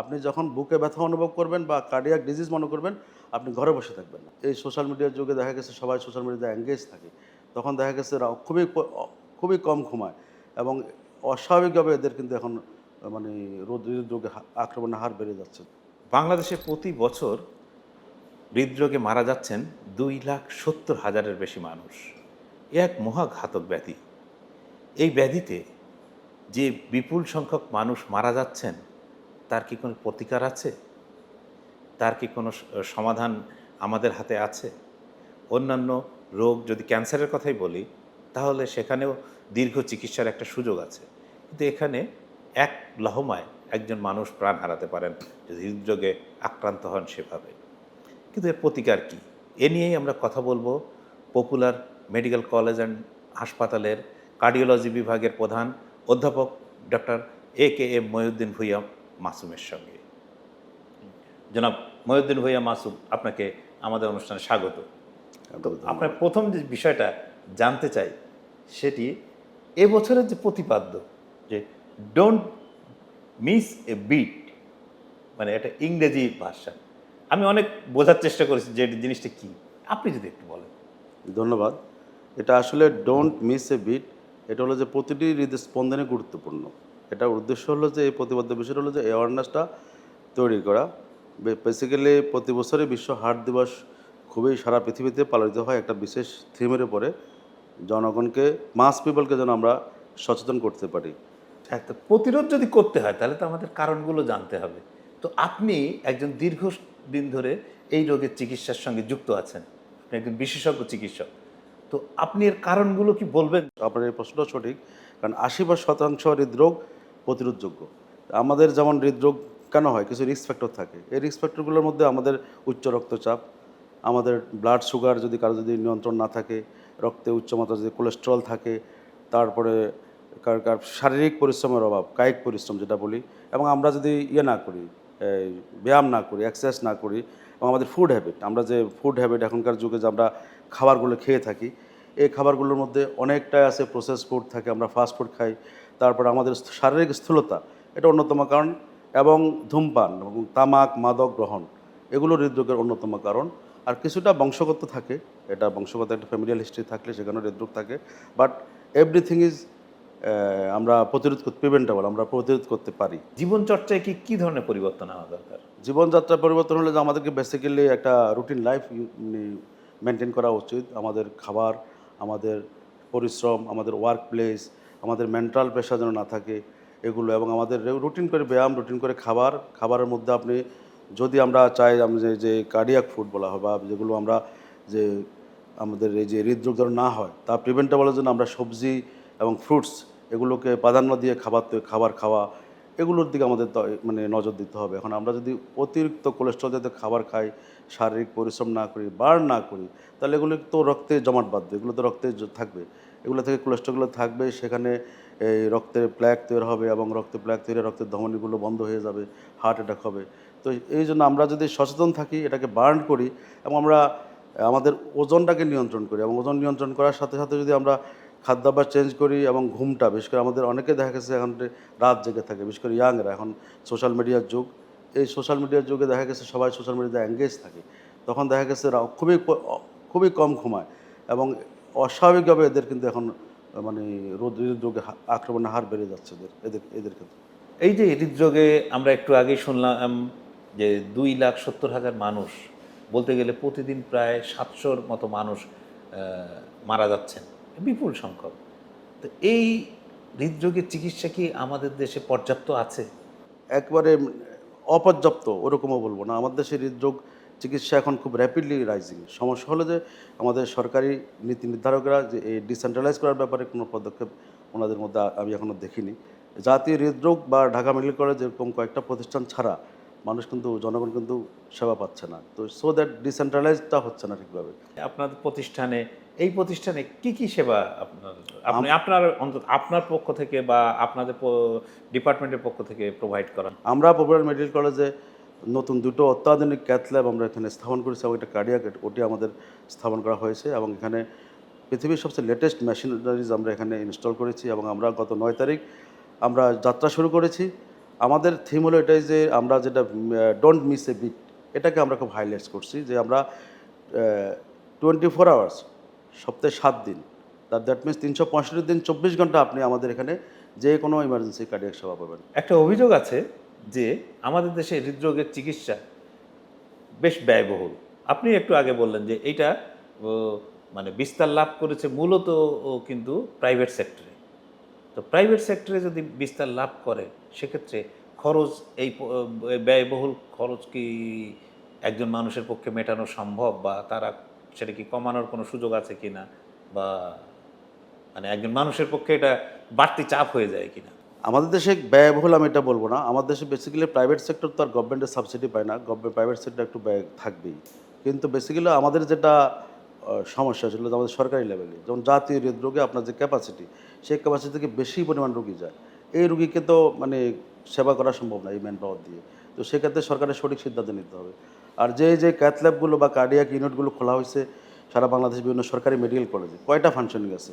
আপনি যখন বুকে ব্যথা অনুভব করবেন বা কার্ডিয়াক ডিজিজ মনে করবেন, আপনি ঘরে বসে থাকবেন এই সোশ্যাল মিডিয়ার যুগে দেখা গেছে সবাই সোশ্যাল মিডিয়াতে এঙ্গেজ থাকে। তখন দেখা গেছে খুবই খুবই কম ঘুমায় এবং অস্বাভাবিকভাবে এদের কিন্তু এখন মানে রোদ হৃদরোগে আক্রমণের হার বেড়ে যাচ্ছে। বাংলাদেশে প্রতি বছর হৃদরোগে মারা যাচ্ছেন দুই লাখ সত্তর হাজারের বেশি মানুষ। এ এক মহাঘাতক ব্যাধি। এই ব্যাধিতে যে বিপুল সংখ্যক মানুষ মারা যাচ্ছেন তার কি কোনো প্রতিকার আছে? তার কি কোনো সমাধান আমাদের হাতে আছে? অন্যান্য রোগ যদি ক্যান্সারের কথাই বলি, তাহলে সেখানেও দীর্ঘ চিকিৎসার একটা সুযোগ আছে। কিন্তু এখানে এক লহমায় একজন মানুষ প্রাণ হারাতে পারেন, যদি হৃদরোগে আক্রান্ত হন সেভাবে। কিন্তু এর প্রতিকার কি? এ নিয়েই আমরা কথা বলব পপুলার মেডিকেল কলেজ অ্যান্ড হাসপাতালের কার্ডিওলজি বিভাগের প্রধান অধ্যাপক doctor A K M Mohiuddin Bhuiyan. মাসুমের সঙ্গে। জনাব মহিউদ্দিন ভুইয়া মাসুম আপনাকে আমাদের অনুষ্ঠানে স্বাগত। আপনার প্রথম যে বিষয়টা জানতে চাই সেটি এবছরের যে প্রতিপাদ্য যে ডোন্ট মিস এ বিট মানে এটা ইংরেজি ভাষা। আমি অনেক বোঝার চেষ্টা করেছি যে জিনিসটা কি। আপনি যদি একটু বলেন। ধন্যবাদ। এটা আসলে ডোন্ট মিস এ বিট এটা হলো যে প্রতিটি হৃদস্পন্দনে গুরুত্বপূর্ণ। এটার উদ্দেশ্য হলো যে এই প্রতিবদ্ধ বিষয়টা হলো যে অ্যাওয়ারনেসটা তৈরি করা। বেসিক্যালি প্রতি বছরই বিশ্ব হার্ট দিবস খুবই সারা পৃথিবীতে পালিত হয় একটা বিশেষ থিমের উপরে। জনগণকে মাস পিপলকে যেন আমরা সচেতন করতে পারি। হ্যাঁ তো প্রতিরোধ যদি করতে হয় তাহলে তো আমাদের কারণগুলো জানতে হবে। তো আপনি একজন দীর্ঘ দিন ধরে এই রোগের চিকিৎসার সঙ্গে যুক্ত আছেন। আপনি একজন বিশেষজ্ঞ চিকিৎসক। তো আপনি এর কারণগুলো কি বলবেন? আপনার এই প্রশ্নটা সঠিক। কারণ আশি বা শতাংশ হৃদরোগ প্রতিরোধযোগ্য। আমাদের যেমন হৃদরোগ কেন হয়? কিছু রিস্ক ফ্যাক্টর থাকে। এই রিস্ক ফ্যাক্টরগুলোর মধ্যে আমাদের উচ্চ রক্তচাপ, আমাদের ব্লাড সুগার যদি কারও যদি নিয়ন্ত্রণ না থাকে, রক্তে উচ্চমাত্রা যদি কোলেস্ট্রল থাকে, তারপরে কার কার শারীরিক পরিশ্রমের অভাব, কায়িক পরিশ্রম যেটা বলি, এবং আমরা যদি ইয়ে না করি ব্যায়াম না করি এক্সারসাইজ না করি, এবং আমাদের ফুড হ্যাবিট আমরা যে ফুড হ্যাবিট এখনকার যুগে যে আমরা খাবারগুলো খেয়ে থাকি, এই খাবারগুলোর মধ্যে অনেকটাই আছে প্রসেস ফুড থাকে, আমরা ফাস্ট ফুড খাই তারপর আমাদের শারীরিক স্থূলতা এটা অন্যতম কারণ এবং ধূমপান এবং তামাক মাদক গ্রহণ এগুলো হৃদরোগের অন্যতম কারণ। আর কিছুটা বংশগত থাকে এটা বংশগত একটা ফ্যামিলিয়াল হিস্ট্রি থাকলে সেখানে হৃদরোগ থাকে। বাট এভরিথিং ইজ আমরা প্রতিরোধ করতে প্রিভেন্টেবল আমরা প্রতিরোধ করতে পারি। জীবনচর্চায় কি কী ধরনের পরিবর্তন হওয়া দরকার? জীবনযাত্রার পরিবর্তন হলে যে আমাদেরকে বেসিক্যালি একটা রুটিন লাইফ মেনটেন করা উচিত। আমাদের খাবার আমাদের পরিশ্রম আমাদের ওয়ার্ক প্লেস আমাদের মেন্টাল প্রেশার যেন না থাকে এগুলো এবং আমাদের রুটিন করে ব্যায়াম, রুটিন করে খাবার, খাবারের মধ্যে আপনি যদি আমরা চাই যে কার্ডিয়াক ফুড বলা হয় বা যেগুলো আমরা যে আমাদের এই যে হৃদরোগ যেন না হয়, তা প্রিভেন্টেবলের জন্য আমরা সবজি এবং ফ্রুটস এগুলোকে প্রাধান্য দিয়ে খাবার খাবার খাওয়া এগুলোর দিকে আমাদের মানে নজর দিতে হবে। এখন আমরা যদি অতিরিক্ত কোলেস্ট্রল জাতীয় খাবার খাই, শারীরিক পরিশ্রম না করি বার না করি, তাহলে এগুলো তো রক্তে জমাট বাঁধবে, এগুলো তো রক্তে থাকবে। এগুলো থেকে কোলেস্ট্রলগুলো থাকবে, সেখানে এই রক্তের প্ল্যাক তৈরি হবে এবং রক্তে প্ল্যাক তৈরি রক্তের ধমনীগুলো বন্ধ হয়ে যাবে হার্ট অ্যাটাক হবে। তো এই জন্য আমরা যদি সচেতন থাকি, এটাকে বার্ন করি এবং আমরা, আমাদের ওজনটাকে নিয়ন্ত্রণ করি এবং ওজন নিয়ন্ত্রণ করার সাথে সাথে যদি আমরা খাদ্যাভ্যাস চেঞ্জ করি এবং ঘুমটা, বিশেষ করে আমাদের অনেকে দেখা গেছে এখন রাত জেগে থাকে, বিশেষ করে ইয়াংরা এখন সোশ্যাল মিডিয়ার যুগ। এই সোশ্যাল মিডিয়ার যুগে দেখা গেছে সবাই সোশ্যাল মিডিয়াতে অ্যাঙ্গেজ থাকে। তখন দেখা গেছে খুবই খুবই কম ঘুমায় এবং অস্বাভাবিকভাবে এদের কিন্তু এখন মানে রোদ হৃদরোগে আক্রমণের হার বেড়ে যাচ্ছে এদের এদের এদের ক্ষেত্রে। এই যে হৃদরোগে আমরা একটু আগেই শুনলাম যে দুই লাখ সত্তর হাজার মানুষ বলতে গেলে প্রতিদিন প্রায় সাতশোর মতো মানুষ মারা যাচ্ছেন। বিপুল সংখ্যক। তো এই হৃদরোগের চিকিৎসা কি আমাদের দেশে পর্যাপ্ত আছে? একবারে অপর্যাপ্ত ওরকমও বলব না। আমাদের দেশে হৃদরোগ চিকিৎসা এখন খুব র্যাপিডলি রাইজিং সমস্যা হলো যে আমাদের সরকারি নীতি নির্ধারকরা যে এই ডিসেন্ট্রালাইজ করার ব্যাপারে কোনো পদক্ষেপ ওনাদের মধ্যে আমি এখনও দেখিনি। জাতীয় হৃদরোগ বা ঢাকা মেডিকেল কলেজ এরকম কয়েকটা প্রতিষ্ঠান ছাড়া মানুষ কিন্তু জনগণ কিন্তু সেবা পাচ্ছে না। তো সো দ্যাট ডিসেন্ট্রালাইজটা হচ্ছে না ঠিকভাবে। আপনাদের প্রতিষ্ঠানে এই প্রতিষ্ঠানে কি কি সেবা আপনার আপনি আপনার অন্তত আপনার পক্ষ থেকে বা আপনাদের ডিপার্টমেন্টের পক্ষ থেকে প্রোভাইড করা? আমরা পপুলার মেডিকেল কলেজে নতুন দুটো অত্যাধুনিক ক্যাথ ল্যাব আমরা এখানে স্থাপন করেছি এবং একটা কার্ডিয়াক ওটি আমাদের স্থাপন করা হয়েছে এবং এখানে পৃথিবীর সবচেয়ে লেটেস্ট মেশিনারিজ আমরা এখানে ইনস্টল করেছি এবং আমরা গত নয় তারিখ আমরা যাত্রা শুরু করেছি। আমাদের থিম হলো এটাই যে আমরা যেটা ডোন্ট মিস এ বিট এটাকে আমরা খুব হাইলাইটস করছি যে আমরা টোয়েন্টি ফোর আওয়ার্স সপ্তাহে সাত দিন তার দ্যাট মিনস তিনশো পঁয়ষট্টি দিন, চব্বিশ ঘণ্টা আপনি আমাদের এখানে যে কোনো ইমার্জেন্সি কার্ডিয়াক সেবা পাবেন। একটা অভিযোগ আছে যে আমাদের দেশে হৃদরোগের চিকিৎসা বেশ ব্যয়বহুল। আপনি একটু আগে বললেন যে এইটা মানে বিস্তার লাভ করেছে মূলত কিন্তু প্রাইভেট সেক্টরে তো প্রাইভেট সেক্টরে যদি বিস্তার লাভ করে, সেক্ষেত্রে খরচ এই ব্যয়বহুল খরচ কি একজন মানুষের পক্ষে মেটানো সম্ভব বা তারা সেটা কি কমানোর কোনো সুযোগ আছে কিনা বা মানে একজন মানুষের পক্ষে এটা বাড়তি চাপ হয়ে যায় কিনা? আমাদের দেশে ব্যয়বহুল আমি এটা বলব না। আমাদের দেশে বেসিক্যালি প্রাইভেট সেক্টর তো আর গভর্নমেন্টের সাবসিডি পায় না। গভর্নমেন্ট প্রাইভেট সেক্টর একটু ব্যয় থাকবেই। কিন্তু বেসিক্যালি আমাদের যেটা সমস্যা ছিল আমাদের সরকারি লেভেলে যেমন জাতীয় হৃদরোগে আপনার যে ক্যাপাসিটি সেই ক্যাপাসিটি থেকে বেশি পরিমাণ রোগী যায়। এই রুগীকে তো মানে সেবা করা সম্ভব না এই ম্যান পাওয়ার দিয়ে। তো সেক্ষেত্রে সরকারের সঠিক সিদ্ধান্ত নিতে হবে। আর যে যে ক্যাথ ল্যাবগুলো বা কার্ডিয়াক ইউনিটগুলো খোলা হয়েছে, সারা বাংলাদেশ বিভিন্ন সরকারি মেডিকেল কলেজে কয়টা ফাংশনিং আছে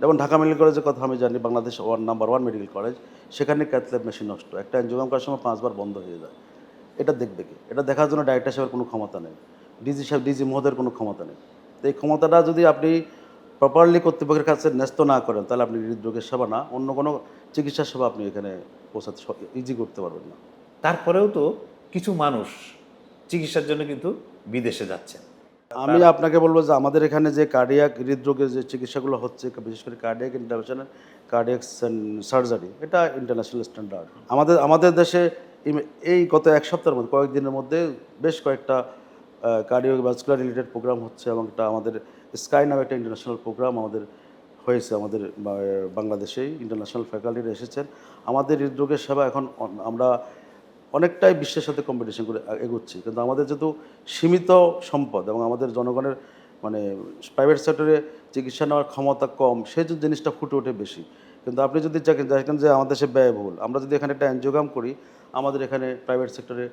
যেমন ঢাকা মেডিকেল কলেজের কথা আমি জানি, Bangladesh one number one medical college, সেখানে ক্যাথল্যাব মেশিন নষ্ট। একটা এনজিওগ্রাম করার সময় পাঁচবার বন্ধ হয়ে যায়। এটা দেখবে কি? এটা দেখার জন্য ডাইরেক্টর সাহেবের কোনো ক্ষমতা নেই। ডিজি সাহেব, ডিজি মহোদয়ের কোনো ক্ষমতা নেই। তো এই ক্ষমতাটা যদি আপনি প্রপারলি কর্তৃপক্ষের কাছে ন্যস্ত না করেন, তাহলে আপনি হৃদরোগের সেবা না, অন্য কোনো চিকিৎসা সেবা আপনি এখানে পৌঁছাতে ইজি করতে পারবেন না। তারপরেও তো কিছু মানুষ চিকিৎসার জন্য কিন্তু বিদেশে যাচ্ছেন। আমি আপনাকে বলব যে আমাদের এখানে যে কার্ডিয়াক হৃদরোগের যে চিকিৎসাগুলো হচ্ছে, বিশেষ করে কার্ডিয়াক ইন্টারভেনশন কার্ডিয়াক সার্জারি এটা ইন্টারন্যাশনাল স্ট্যান্ডার্ড আমাদের আমাদের দেশে এই গত এক সপ্তাহের মধ্যে, কয়েকদিনের মধ্যে বেশ কয়েকটা কার্ডিওভাস্কুলার রিলেটেড প্রোগ্রাম হচ্ছে এবং এটা আমাদের স্কাই নামে একটা ইন্টারন্যাশনাল প্রোগ্রাম আমাদের হয়েছে, আমাদের বাংলাদেশেই ইন্টারন্যাশনাল ফ্যাকাল্টিরা এসেছেন। আমাদের হৃদরোগের সেবা এখন আমরা অনেকটাই বিশ্বের সাথে কম্পিটিশন করে এগোচ্ছি। কিন্তু আমাদের যেহেতু সীমিত সম্পদ এবং আমাদের জনগণের মানে প্রাইভেট সেক্টরে চিকিৎসা নেওয়ার ক্ষমতা কম সেই জিনিসটা ফুটে ওঠে বেশি। কিন্তু আপনি যদি দেখেন যে আমাদের দেশে ব্যয়বহুল। আমরা যদি এখানে একটা এনজিওগ্রাম করি, আমাদের এখানে প্রাইভেট সেক্টরে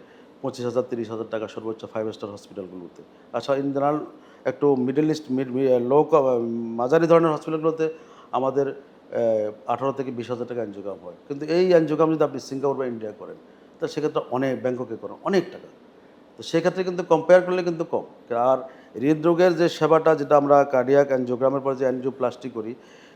পঁচিশ হাজার, তিরিশ হাজার টাকা সর্বোচ্চ ফাইভ স্টার হসপিটালগুলোতে আচ্ছা ইন জেনারেল একটু মিডল ইস্ট মিড লো মাঝারি ধরনের হসপিটালগুলোতে আমাদের আঠারো থেকে বিশ হাজার টাকা এনজিওগ্রাম হয়। কিন্তু এই এনজিওগ্রাম যদি আপনি সিঙ্গাপুর বা ইন্ডিয়া করেন তো সেক্ষেত্রে অনেক ব্যাংককে করেন অনেক টাকা। তো সেক্ষেত্রে কিন্তু কম্পেয়ার করলে কিন্তু কম। আর হৃদরোগের যে সেবাটা যেটা আমরা কার্ডিয়াক অ্যানজিওগ্রামের পর যে অ্যানজিওপ্লাস্টি করি,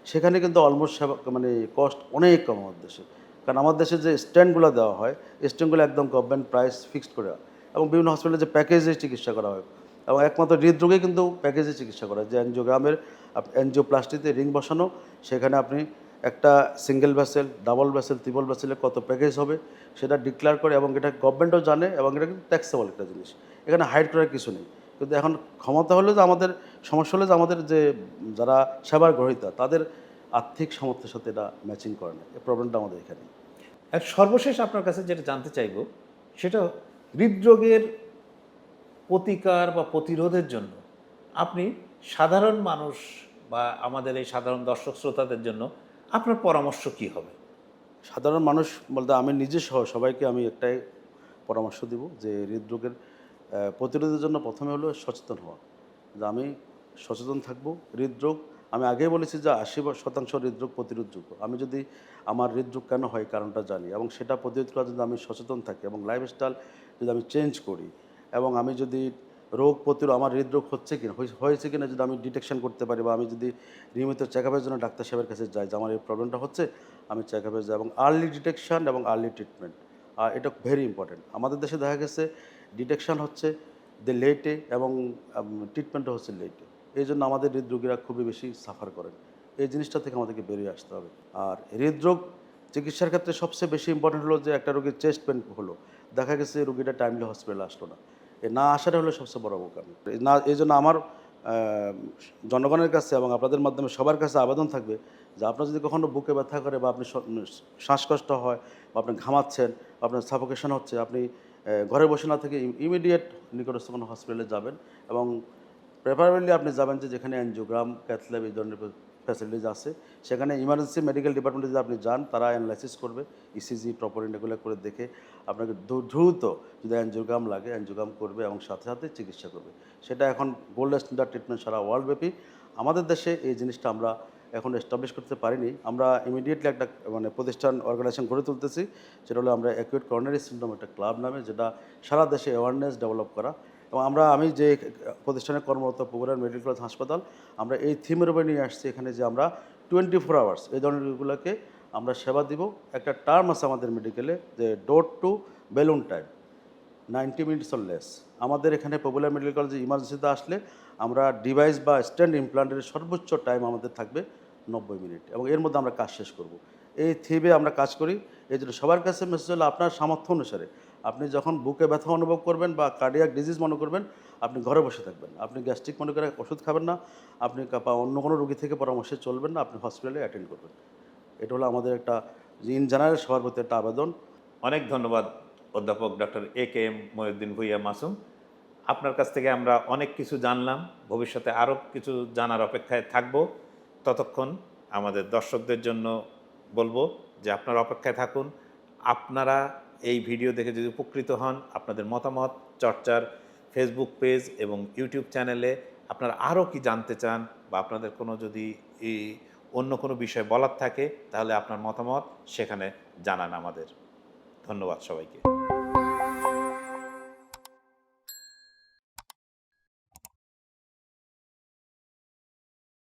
সেখানে কিন্তু অলমোস্ট সেবা মানে কস্ট অনেক কম আমাদের দেশে। কারণ আমাদের দেশে যে স্ট্যান্ডগুলো দেওয়া হয়, স্ট্যান্ডগুলো একদম গভর্নমেন্ট প্রাইস ফিক্সড করে এবং বিভিন্ন হসপিটালে যে প্যাকেজে চিকিৎসা করা হয়। এবং একমাত্র হৃদরোগে কিন্তু প্যাকেজে চিকিৎসা করা হয়। যে অ্যানজিওগ্রামের অ্যানজিওপ্লাস্টিতে রিং বসানো, সেখানে আপনি একটা single vessel double vessel triple ভ্যাসেলে কত প্যাকেজ হবে সেটা ডিক্লেয়ার করে এবং এটা গভর্নমেন্টও জানে এবং এটা কিন্তু ট্যাক্সেবল একটা জিনিস। এখানে হাইড করার কিছু নেই। কিন্তু এখন ক্ষমতা হলো যে আমাদের, সমস্যা হলে যে আমাদের যে যারা সেবার গ্রহীতা, তাদের আর্থিক সামর্থ্যের সাথে এটা ম্যাচিং করে না। এই প্রবলেমটা আমাদের এখানে। সর্বশেষ আপনার কাছে যেটা জানতে চাইব, সেটা হৃদরোগের প্রতিকার বা প্রতিরোধের জন্য আপনি সাধারণ মানুষ বা আমাদের এই সাধারণ দর্শক শ্রোতাদের জন্য আপনার পরামর্শ কি হবে? সাধারণ মানুষ বলতে আমি নিজে সহ সবাইকে আমি একটাই পরামর্শ দিব যে হৃদরোগের প্রতিরোধের জন্য প্রথমে হলো সচেতন হওয়া। যে আমি সচেতন থাকব, হৃদরোগ, আমি আগেই বলেছি যে আশি শতাংশ হৃদরোগ প্রতিরোধযোগ্য। আমি যদি আমার হৃদরোগ কেন হয় কারণটা জানি এবং সেটা প্রতিরোধ করার জন্য আমি সচেতন থাকি এবং লাইফস্টাইল যদি আমি চেঞ্জ করি এবং আমি যদি রোগ প্রতিরোধ আমার হৃদরোগ হচ্ছে কিনা? হয়েছে- কিনা যদি আমি ডিটেকশন করতে পারি বা আমি যদি নিয়মিত চেক আপের জন্য ডাক্তার সাহেবের কাছে যাই, যে আমার এই প্রবলেমটা হচ্ছে, আমি চেক আপে যাই এবং আর্লি ডিটেকশন এবং আর্লি ট্রিটমেন্ট আর এটা ভেরি ইম্পর্টেন্ট আমাদের দেশে দেখা গেছে ডিটেকশন হচ্ছে দে লেটে এবং ট্রিটমেন্টও হচ্ছে লেটে এই জন্য আমাদের হৃদরোগীরা খুবই বেশি সাফার করেন। এই জিনিসটা থেকে আমাদেরকে বেরিয়ে আসতে হবে। আর হৃদরোগ চিকিৎসার ক্ষেত্রে সবচেয়ে বেশি ইম্পর্টেন্ট হলো যে একটা রোগীর চেস্ট পেন হলো। দেখা গেছে রোগীটা টাইমলি হসপিটালে আসলো না। না আসাটা হলো সবচেয়ে বড় বোকামি না, এই জন্য আমার জনগণের কাছে এবং আপনাদের মাধ্যমে সবার কাছে আবেদন থাকবে যে আপনার যদি কখনো বুকে ব্যথা করে বা আপনি শ্বাসকষ্ট হয় বা আপনি ঘামাচ্ছেন বা আপনার সাফোকেশন হচ্ছে, আপনি ঘরে বসে না থেকে ইমিডিয়েট নিকটস্থ কোনো হসপিটালে যাবেন এবং প্রেফারেবলি আপনি যাবেন যে যেখানে অ্যানজিওগ্রাম ক্যাথল্যাব এই ধরনের ফ্যাসিলিটিস আছে। সেখানে ইমার্জেন্সি মেডিকেল ডিপার্টমেন্টে যদি আপনি যান, তারা অ্যানালাইসিস করবে ইসিজি প্রপার এগুলো করে দেখে আপনাকে দ্রু- দ্রুত যদি অ্যানজিওগ্রাম লাগে অ্যানজিওগ্রাম করবে এবং সাথে সাথে চিকিৎসা করবে। সেটা এখন গোল্ড স্ট্যান্ডার্ড ট্রিটমেন্ট সারা ওয়ার্ল্ডব্যাপী আমাদের দেশে এই জিনিসটা আমরা এখন এস্টাবলিশ করতে পারিনি। আমরা ইমিডিয়েটলি একটা মানে প্রতিষ্ঠান অর্গানাইজেশন গড়ে তুলতেছি সেটা হলো আমরা অ্যাকুইট করোনারি সিন্ড্রোম একটা ক্লাব নামে, যেটা সারা দেশে অ্যাওয়ারনেস ডেভেলপ করা। এবং আমরা, আমি যে প্রতিষ্ঠানে কর্মরত পুকুরার মেডিকেল কলেজ হাসপাতাল, আমরা এই থিমের উপরে নিয়ে আসছি এখানে যে আমরা টোয়েন্টি ফোর আওয়ার্স এই ধরনের রোগীগুলোকে আমরা সেবা দিব। একটা টার্ম আছে আমাদের মেডিকেলে যে door to balloon time ninety minutes or less আমাদের এখানে পপুলার মেডিকেল কলেজে ইমার্জেন্সিতে আসলে আমরা ডিভাইস বা স্ট্যান্ড ইমপ্লান্টের সর্বোচ্চ টাইম আমাদের থাকবে নব্বই মিনিট এবং এর মধ্যে আমরা কাজ শেষ করব। এই থিমে আমরা কাজ করি। এই জন্য সবার কাছে মেসেজ হলো, আপনার সামর্থ্য অনুসারে আপনি যখন বুকে ব্যথা অনুভব করবেন বা কার্ডিয়াক ডিজিজ মনে করবেন, আপনি ঘরে বসে থাকবেন। আপনি গ্যাস্ট্রিক মনে করে ওষুধ খাবেন না, আপনি বা অন্য কোনো রোগী থেকে পরামর্শে চলবেন না, আপনি হসপিটালে অ্যাটেন্ড করবেন। এটা হলো আমাদের একটা ইন জেনারেল সবার প্রতি একটা আবেদন। অনেক ধন্যবাদ অধ্যাপক doctor A K M Mohiuddin Bhuiyan Masum. আপনার কাছ থেকে আমরা অনেক কিছু জানলাম, ভবিষ্যতে আরও কিছু জানার অপেক্ষায় থাকব। ততক্ষণ আমাদের দর্শকদের জন্য বলব যে আপনারা অপেক্ষায় থাকুন, আপনারা এই ভিডিও দেখে যদি উপকৃত হন, আপনাদের মতামত, চর্চার ফেসবুক পেজ এবং ইউটিউব চ্যানেলে আপনারা আরও কি জানতে চান বা আপনাদের কোনো যদি অন্য কোনো বিষয় বলার থাকে, তাহলে আপনার মতামত সেখানে জানান আমাদের। ধন্যবাদ সবাইকে।